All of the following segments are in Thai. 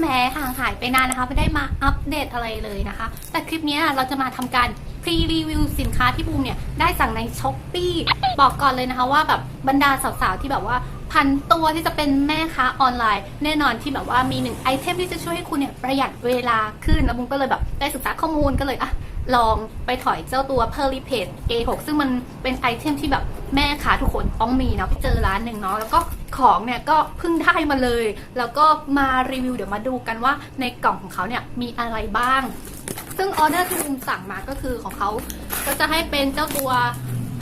แม้ห่างหายไปนานนะคะไม่ได้มาอัปเดตอะไรเลยนะคะ แต่คลิปนี้เราจะมาทำการพรีรีวิวสินค้าที่บูมเนี่ยได้สั่งในช้อปปีบอกก่อนเลยนะคะว่าแบบบรรดาสาวๆที่แบบว่าพันตัวที่จะเป็นแม่ค้าออนไลน์ แน่นอนที่แบบว่ามีหนึ่งไอเทมที่จะช่วยให้คุณเนี่ยประหยัดเวลาขึ้นแล้วบูมก็เลยแบบได้ศึกษาข้อมูลก็เลยอะลองไปถอยเจ้าตัว p e r l i p a g e A6 ซึ่งมันเป็นไอเทมที่แบบแม่ค้าทุกคนต้องมีเนาะไปเจอร้านหนึ่งเนาะแล้วก็ ของเนี่ยก็เพิ่งได้มาเลย แล้วก็มารีวิวเดี๋ยวมาดูกันว่าในกล่องของเขาเนี่ยมีอะไรบ้าง ซึ่งออเดอร์ที่บูมสั่งมาก็คือของเขาก็จะให้เป็นเจ้าตัว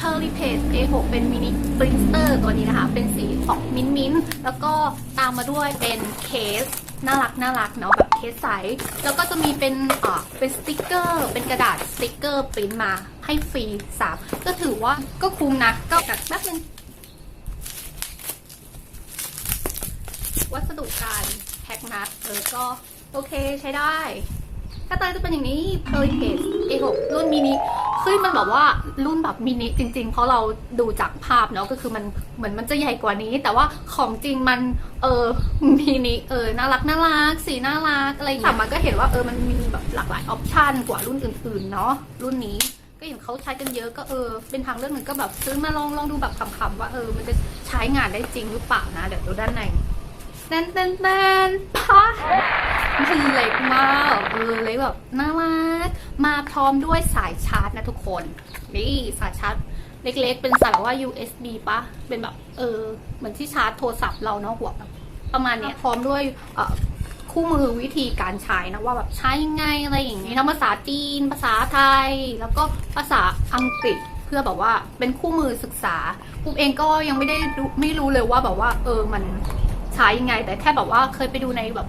p e r l i p a g e A6 เป็นมินิบริสเตอร์ตัวนี้นะคะ เป็นสีของมิ้นมิ้นแล้วก็ตามมาด้วยเป็นเคสน่ารักน่ารักเนาะแบบเคสใส แล้วก็จะมีเป็นอ่าเป็นสติกเกอร์ เป็นกระดาษสติกเกอร์ปริ้นมาให้ฟรีสามก็ถือว่าก็คุ้มนะ ก็กัดแป๊บนึง วัสดุการแพ็คนัดเออก็โอเคใช้ได้หน้าตาจะเป็นอย่างนี้ p e r l i p a g e A6 รุ่นมินิคือมันแบบว่ารุ่นแบบมินิจริง ๆ เพราะเราดูจากภาพเนาะก็คือมันเหมือนมันจะใหญ่กว่านี้ แต่ว่าของจริงมันเออมินิเออน่ารักน่ารักสีน่ารักอะไรอย่างเงี้ยมันก็เห็นว่าเออมันมีแบบหลากหลายออปชันกว่ารุ่นอื่น ๆ เนาะรุ่นนี้ก็เห็นเขาใช้กันเยอะก็เออเป็นทางเลือกหนึ่งก็แบบซื้อมาลองลองดูแบบขำๆว่าเออมันจะใช้งานได้จริงหรือเปล่านะเดี๋ยวดูด้านใน แน่นแน่นแน่นพะมันเล็กมากเออเล็กแบบน่ารักมาพร้อมด้วยสายชาร์จนะทุกคนนี่สายชาร์จเล็กๆ เป็นสายแบบว่า USB ปะเป็นแบบเออเหมือนที่ชาร์จโทรศัพท์เราเนาะหัวแบบประมาณเนี้ยพร้อมด้วยเอ่อคู่มือวิธีการใช้นะว่าแบบใช้ยังไงอะไรอย่างนี้ทั้งภาษาจีน ภาษาไทย แล้วก็ภาษาอังกฤษเพื่อแบบว่าเป็นคู่มือศึกษาปุ๊มเองก็ยังไม่ได้ไม่รู้เลยว่าแบบว่า เออมัน ใช้ยังไง แต่แค่แบบว่าเคยไปดูในแบบ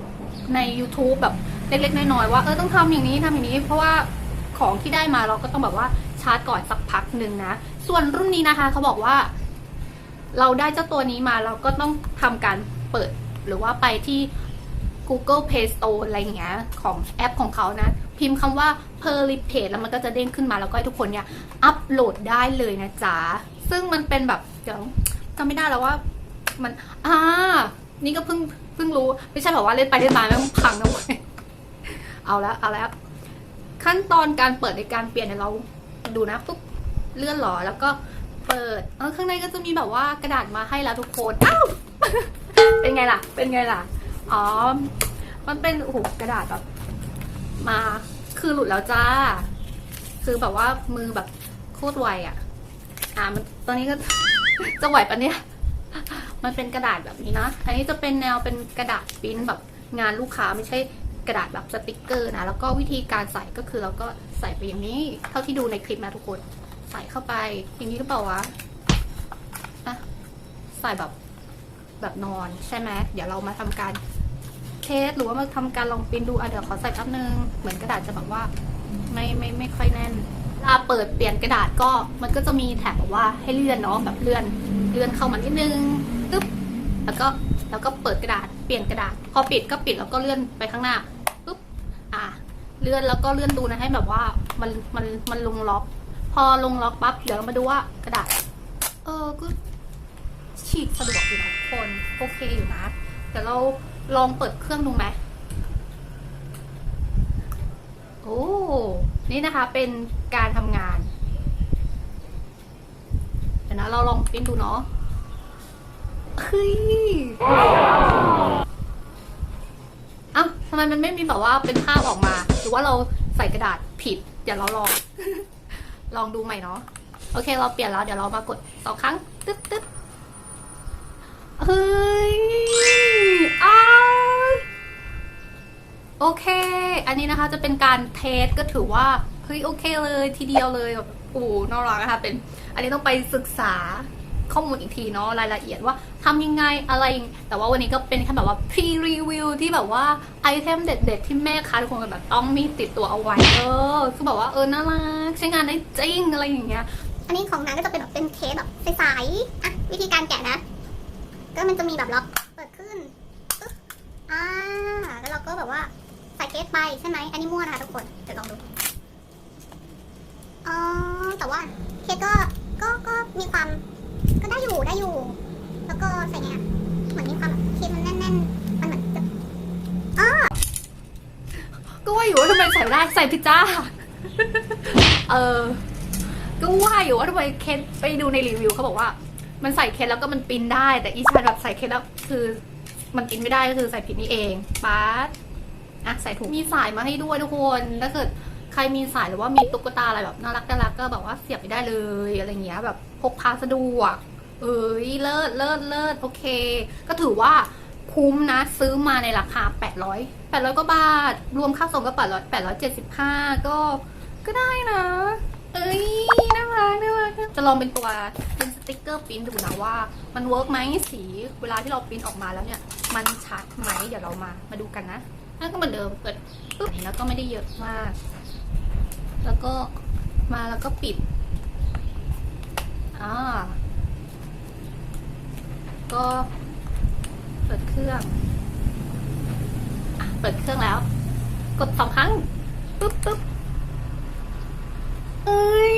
ใน YouTube แบบเล็กๆน้อยๆว่าเออต้องทำอย่างนี้ทำอย่างนี้ เพราะว่าของที่ได้มาเราก็ต้องแบบว่าชาร์จก่อนสักพักหนึ่งนะ ส่วนรุ่นนี้นะคะเขาบอกว่า เราได้เจ้าตัวนี้มาเราก็ต้องทำการเปิดหรือว่าไปที่ Google Play Store อะไรอย่างเงี้ยของแอปของเขานะ พิมพ์คำว่า p e r l i p a g e แล้วมันก็จะเด้งขึ้นมาแล้วก็ให้ทุกคนเนี่ย อัปโหลดได้เลยนะจ๊ะ ซึ่งมันเป็นแบบ เดี๋ยวจำไม่ได้แล้วว่ามันอ่า นี่ก็เพิ่งเพิ่งรู้ ไม่ใช่แบบว่าเล่นไปเล่นมาแล้วมันพังนะเว้ยเอาแล้วเอาแล้วขั้นตอนการเปิดในการเปลี่ยนเนี่ยเราดูนะปุ๊บเลื่อนหรอแล้วก็เปิดเออข้างในก็จะมีแบบว่ากระดาษมาให้แล้วทุกคนอ้าวเป็นไงล่ะ เป็นไงล่ะอ๋อมันเป็นโอ้โหกระดาษแบบมาคือหลุดแล้วจ้า คือแบบว่ามือแบบโคตรไวอะ อ่ามันตอนนี้ก็จะไหวปะเนี่ย มันเป็นกระดาษแบบนี้นะ อันนี้จะเป็นแนวเป็นกระดาษปิ้นแบบงานลูกค้าไม่ใช่กระดาษแบบสติกเกอร์นะ แล้วก็วิธีการใส่ก็คือเราก็ใส่ไปอย่างนี้ เท่าที่ดูในคลิปนะทุกคน ใส่เข้าไปอย่างนี้หรือเปล่าวะอะใส่แบบแบบนอนใช่ไหมเดี๋ยวเรามาทำการเทสหรือว่ามาทำการลองปิ้นดูอะเดี๋ยวขอใส่แป๊บนึง เหมือนกระดาษจะแบบว่า ไม่ไม่ไม่ค่อยแน่นเวลาเปิดเปลี่ยนกระดาษก็มันก็จะมีแถบแบบว่าให้เลื่อนเนาะแบบเลื่อนเลื่อนเข้ามานิดนึง ตึ๊บแล้วก็แล้วก็เปิดกระดาษเปลี่ยนกระดาษ พอปิดก็ปิดแล้วก็เลื่อนไปข้างหน้าปุ๊บอะเลื่อนแล้วก็เลื่อนดูนะให้แบบว่ามันมันมันลงล็อก พอลงล็อกปั๊บเดี๋ยวมาดูว่ากระดาษ เออก็ฉีกสะดวกอยู่นะทุกคนโอเคอยู่นะเดี๋ยวเราลองเปิดเครื่องดูไหมโอ้นี่นะคะเป็นการทำงานเดี๋ยวนะเราลองปริ้นดูเนาะ เฮ้ยเอ้าทำไมมันไม่มีแบบว่าเป็นภาพออกมา หรือว่าเราใส่กระดาษผิดเดี๋ยวเราลอง ลองดูใหม่เนาะโอเค เราเปลี่ยนแล้ว เดี๋ยวเรามากดสองครั้ง ตึ๊ดตึ๊ดเฮ้ยอ้าวโอเค อันนี้นะคะจะเป็นการเทสก็ถือว่า เฮ้ย โอเคเลยทีเดียวเลยแบบโอ้น่ารักนะคะเป็น อันนี้ต้องไปศึกษา ข้อมูลอีกทีเนาะรายละเอียดว่าทำยังไงอะไร แต่ว่าวันนี้ก็เป็นแค่แบบว่า pre review ที่แบบว่าไอเทมเด็ด ๆ ที่แม่ค้าทุกคนแบบต้องมีติดตัวเอาไว้เออคือแบบว่าเออน่ารักใช้งานได้จริงอะไรอย่างเงี้ยอันนี้ของนางก็จะเป็นแบบเป็นเคสแบบใสๆอะวิธีการแกะนะ ก็มันจะมีแบบล็อกเปิดขึ้นปึ๊บอ่าแล้วเราก็แบบว่าใส่เคสไปใช่ไหมอันนี้มั่วนะคะทุกคนเดี๋ยวลองดูอ๋อแต่ว่าเคสก็ก็ก็มีความ ก็ได้อยู่ได้อยู่ แล้วก็ใส่ไงอะเหมือนมีความเคสมันแน่นๆ มันเหมือนจะอ๋อยู่ว่าทำไมใส่ได้ใส่ผิดจ้า เออ ก็ว่าอยู่ว่าทำไมเคนไปดูในรีวิวเขาบอกว่า มันใส่เคนแล้วก็มันปิ้นได้ แต่อีชาแบบใส่เคนแล้วคือมันปิ้นไม่ได้ก็คือใส่ผิดนี่เองป๊าดอะใส่ถุงมีสายมาให้ด้วยทุกคนถ้าเกิดใครมีสายหรือว่ามีตุ๊กตาอะไรแบบน่ารักน่ารักก็แบบว่าเสียบไปได้เลยอะไรเงี้ยแบบพกพาสะดวก เอ้ยเลิศเลิศเลิศโอเค ก็ถือว่าคุ้มนะซื้อมาในราคา 800 800กว่าบาท รวมค่าส่งก็800 875 ก็ก็ได้นะ เอ้ยน่ารักน่ารักจะลองเป็นตัวเป็นสติกเกอร์ปิ้นดูนะว่า มันเวิร์กไหมสีเวลาที่เราปิ้นออกมาแล้วเนี่ย มันชัดไหมเดี๋ยวเรามามาดูกันนะนั่นก็เหมือนเดิมเปิดปุ๊บแล้วก็ไม่ได้เยอะมาก แล้วก็มาแล้วก็ปิดอ่า ก็เปิดเครื่องอเปิดเครื่องแล้ว กดสองครั้งปุ๊บปุ๊บเอ้ย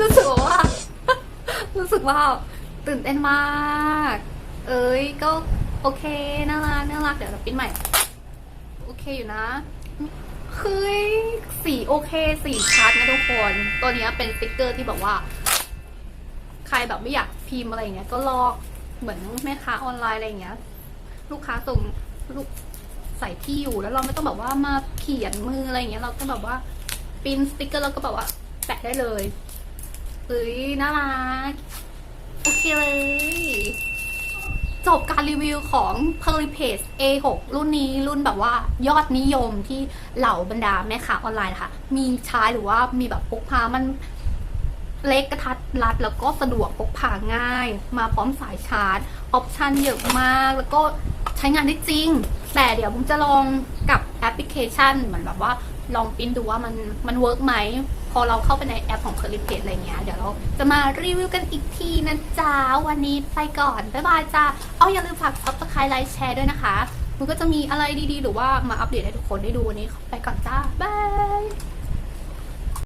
รู้สึกว่า รู้สึกว่าตื่นเต้นมาก เอ้ยก็โอเคน่ารักน่ารักเดี๋ยวเราปิ้นใหม่ โอเคอยู่นะเฮ้ยสีโอเคสีชัดนะทุกคน ตัวนี้เป็นสติกเกอร์ที่แบบว่า ใครแบบไม่อยาก พิมพ์อะไรเงี้ยก็ลอกเหมือนแม่ค้าออนไลน์อะไรอย่างเงี้ย ลูกค้าส่งลูกใส่ที่อยู่แล้วเราไม่ต้องแบบว่ามาเขียนมืออะไรอย่างเงี้ย เราก็แบบว่าปิ้นสติกเกอร์แล้วก็แบบว่าแปะได้เลยเอ้ยน่ารักโอเคเลย จบการรีวิวของ p e r l i p a g e A6 รุ่นนี้รุ่นแบบว่ายอดนิยมที่เหล่าบรรดาแม่ค้าออนไลน์นะคะมีใช้หรือว่ามีแบบพกพามัน เล็กกระทัดรัดแล้วก็สะดวกพกพาง่าย มาพร้อมสายชาร์จ ออปชันเยอะมากแล้วก็ใช้งานได้จริง แต่เดี๋ยวผมจะลองกับแอปพลิเคชันเหมือนแบบว่าลองปริ้นดูว่ามันมันเวิร์กไหม พอเราเข้าไปในแอปของ c u r l y p a g e อะไรเงี้ย เดี๋ยวเราจะมารีวิวกันอีกทีนะจ๊ะ วันนี้ไปก่อน บ๊ายบายจ้าเอาอย่าลืมฝาก subscribe ไลค์แชร์ด้วยนะคะ มันก็จะมีอะไรดีๆ หรือว่ามาอัปเดตให้ทุกคนได้ดูวันนี้ไปก่อนจ้าบาย